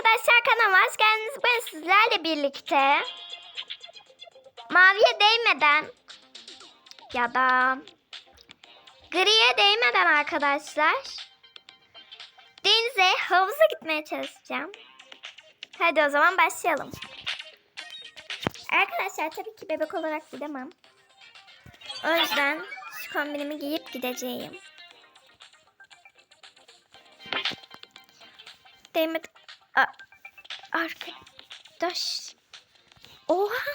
Arkadaşlar kanalıma hoş geldiniz. Ben sizlerle birlikte maviye değmeden ya da griye değmeden arkadaşlar denize havuza gitmeye çalışacağım. Hadi o zaman başlayalım. Arkadaşlar tabii ki bebek olarak gidemem. O yüzden şu kombinimi giyip gideceğim. Değmedi. Arkadaş. Oha.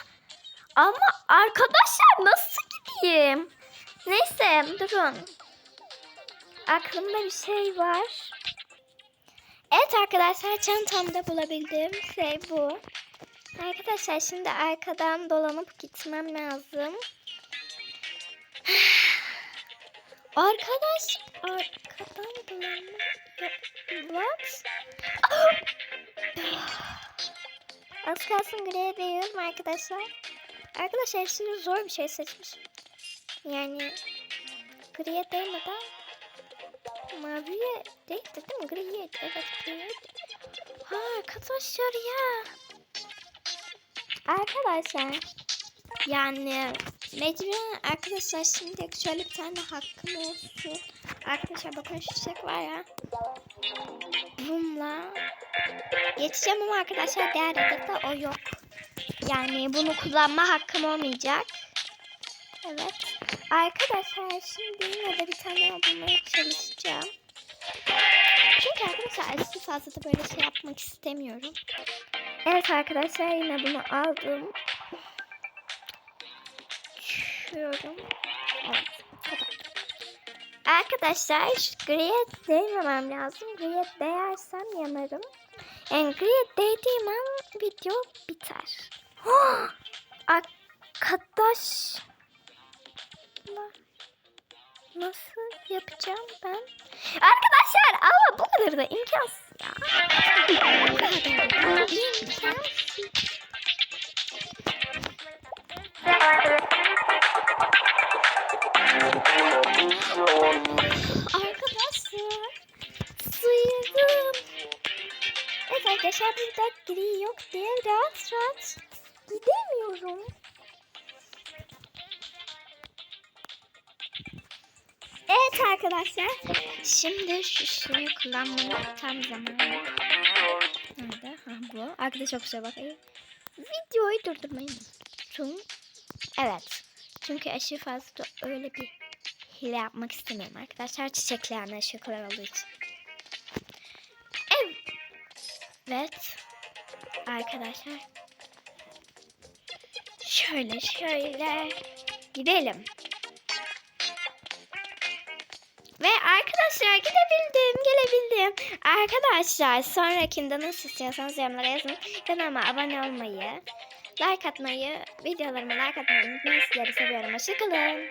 Ama arkadaşlar nasıl gideyim? Neyse durun. Aklımda bir şey var. Evet arkadaşlar çantamda bulabildiğim şey bu. Arkadaşlar şimdi arkadan dolanıp gitmem lazım. Arkadaş arkadan dolanıp What? Az kalsın griye değiyorum arkadaşlar. Arkadaşlar şimdi zor bir şey seçmiş. Yani griye değmeden maviye değildi değil mi? Griye evet griye. Ha arkadaşlar ya. Arkadaşlar yani mecburen arkadaşlar şimdi şöyle bir tane hakkım olsun. Arkadaşlar bakın şu çiçek var ya. Bununla geçeceğim ama arkadaşlar diğer hedefte o yok. Yani bunu kullanma hakkım olmayacak. Evet. Arkadaşlar şimdi yine de bir tane bulmaya çalışacağım. Çünkü arkadaşlar aşırı fazla da böyle şey yapmak istemiyorum. Evet arkadaşlar yine bunu aldım. Açıyorum. Evet. Arkadaşlar griye değmemem lazım. Griye değersem yanarım. Yani griye değdiğim an video biter. Arkadaş. Nasıl yapacağım ben? Arkadaşlar ama bu kadar da imkansız ya. İmkansız. Arkadaşlar burada gri yok diye rahat rahat gidemiyorum. Evet arkadaşlar şimdi şu şeyi kullanmanın tam zamanı. Nerede? Ha bu. Arkadaşlar kusura bakmayın. Videoyu durdurmayı unuttum. Evet. Çünkü aşırı fazla öyle bir hile yapmak istemiyorum arkadaşlar. Çiçeklerine şakalar olduğu için. Evet. Arkadaşlar. Şöyle şöyle gidelim. Ve arkadaşlar gidebildim, gelebildim. Arkadaşlar sonrakinde nasıl istiyorsanız yorumlara yazın. Kanalıma abone olmayı, like atmayı, videolarıma like atmayı unutmayın. Sizleri seviyorum. Hoşçakalın.